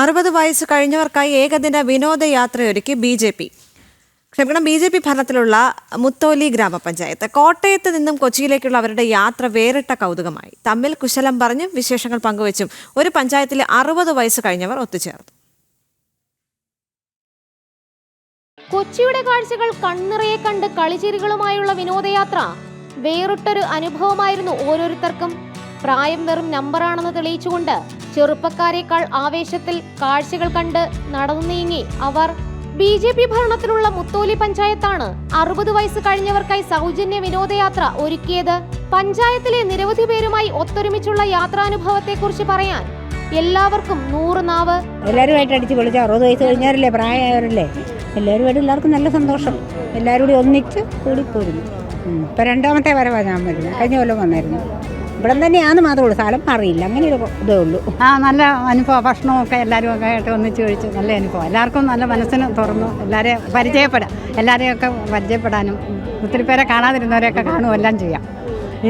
അറുപത് വയസ്സ് കഴിഞ്ഞവർക്കായി ഏകദിന വിനോദയാത്രയൊരുക്കി ബി ജെ പി. ക്ഷമിക്കണം ബി ജെ പി ഭരണത്തിലുള്ള മുത്തോലി ഗ്രാമപഞ്ചായത്ത്. കോട്ടയത്ത് നിന്നും കൊച്ചിയിലേക്കുള്ള അവരുടെ യാത്ര വേറിട്ട കൗതുകമായി. തമ്മിൽ കുശലം പറഞ്ഞും വിശേഷങ്ങൾ പങ്കുവച്ചും ഒരു പഞ്ചായത്തിലെ അറുപത് വയസ്സ് കഴിഞ്ഞവർ ഒത്തുചേർന്നു. കൊച്ചിയുടെ കാഴ്ചകൾ കണ്ണിറയെ കണ്ട് കളിചിരികളുമായുള്ള വിനോദയാത്ര വേറിട്ടൊരു അനുഭവമായിരുന്നു ഓരോരുത്തർക്കും. പ്രായം വെറും നമ്പറാണെന്ന് തെളിയിച്ചുകൊണ്ട് ചെറുപ്പക്കാരെക്കാൾ ആവേശത്തിൽ കാഴ്ചകൾ കണ്ട് നടന്നു നീങ്ങി അവർ ബി ജെ പി ഭരണത്തിലുള്ള മുത്തോലി പഞ്ചായത്താണ്. അറുപത് വയസ്സ് കഴിഞ്ഞവർക്കായി സൗജന്യ വിനോദയാത്ര ഒരുക്കിയത്. പഞ്ചായത്തിലെ നിരവധി പേരുമായി ഒത്തൊരുമിച്ചുള്ള യാത്രാനുഭവത്തെക്കുറിച്ച് പറയാൻ എല്ലാവർക്കും നൂറ് നാവ്. എല്ലാവരുമായിട്ട് അടിച്ച് പൊളിച്ച് അറുപത് വയസ്സ് കഴിഞ്ഞവരല്ലേ പ്രായമായവരല്ലേ? എല്ലാവരുമായിട്ട് എല്ലാവർക്കും നല്ല സന്തോഷം. എല്ലാവരും കൂടി ഒന്നിച്ച് കൂടിപ്പോരുന്നു. ഇപ്പൊ രണ്ടാമത്തെ വരവാണ് ഞാൻ വരുന്നത്. കഴിഞ്ഞ കൊല്ലം വന്നായിരുന്നു. ഇവിടെ തന്നെയാന്ന് മാത്രമേ ഉള്ളൂ. സ്ഥലം അറിയില്ല. അങ്ങനെ ഒരു ഇതേ ഉള്ളൂ. ആ നല്ല അനുഭവം. ഭക്ഷണമൊക്കെ എല്ലാവരും ഒക്കെ ആയിട്ട് ഒന്നിച്ച് കഴിച്ച് നല്ല അനുഭവം. എല്ലാവർക്കും നല്ല മനസ്സിന് തുറന്നു. എല്ലാവരെയും പരിചയപ്പെടാം. എല്ലാവരെയൊക്കെ പരിചയപ്പെടാനും ഒത്തിരി പേരെ കാണാതിരുന്നവരെയൊക്കെ കാണും എല്ലാം ചെയ്യാം.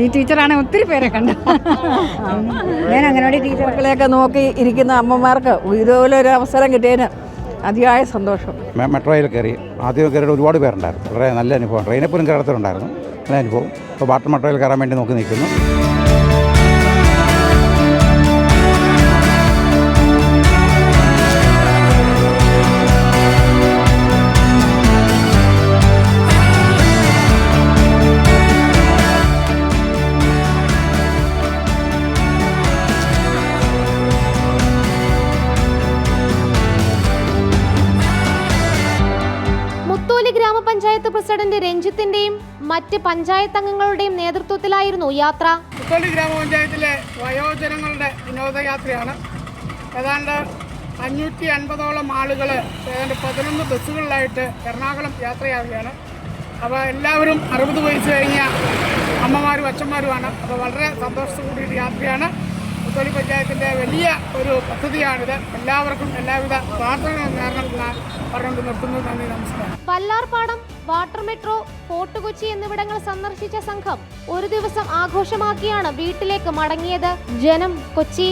ഈ ടീച്ചറാണ് ഒത്തിരി പേരെ കണ്ട. ഞാൻ അങ്ങനോട് ടീച്ചറുകളെയൊക്കെ നോക്കി ഇരിക്കുന്ന അമ്മമാർക്ക് ഇതുപോലെ ഒരു അവസരം കിട്ടിയതിന് അതിയായ സന്തോഷം. മെട്രോയിൽ കയറി ആദ്യം കയറിയിട്ട് ഒരുപാട് പേരുണ്ടായിരുന്നു. വളരെ നല്ല അനുഭവം. ട്രെയിനിൽ പോലും കയറത്തിലുണ്ടായിരുന്നു നല്ല അനുഭവം. ഇപ്പോൾ വാട്ടർ മെട്രോയിൽ കയറാൻ വേണ്ടി നോക്കി നിൽക്കുന്നു. ഗ്രാമപഞ്ചായത്ത് പ്രസിഡന്റ് രഞ്ജിത്തിന്റെയും മറ്റ് പഞ്ചായത്ത് അംഗങ്ങളുടെയും നേതൃത്വത്തിലായിരുന്നു യാത്ര. പുത്തോളി ഗ്രാമപഞ്ചായത്തിലെ വയോജനങ്ങളുടെ വിനോദയാത്രയാണ്. ഏതാണ്ട് അഞ്ഞൂറ്റി അൻപതോളം ആളുകൾ ഏതാണ്ട് പതിനൊന്ന് ബസ്സുകളിലായിട്ട് എറണാകുളം യാത്രയാവുകയാണ്. അപ്പോൾ എല്ലാവരും അറുപത് വയസ്സ് കഴിഞ്ഞ അമ്മമാരും അച്ഛന്മാരുമാണ്. അപ്പോൾ വളരെ സന്തോഷത്തോടു യാത്രയാണ്. പുത്തോളി പഞ്ചായത്തിന്റെ വലിയ ഒരു പദ്ധതിയാണിത്. എല്ലാവർക്കും എല്ലാവിധ പ്രാർത്ഥനകളും നേരണം ഞാൻ പറഞ്ഞുകൊണ്ട് നിർത്തുന്നു. നന്ദി നമസ്കാരം. Pallarpadam water metro Fort Kochi എന്നിവിടങ്ങൾ സന്ദർശിച്ച സംഘം ഒരു ദിവസം ആഘോഷമാക്കിയാണ് വീട്ടിലേക്ക് മടങ്ങിയത്. ജനം കൊച്ചി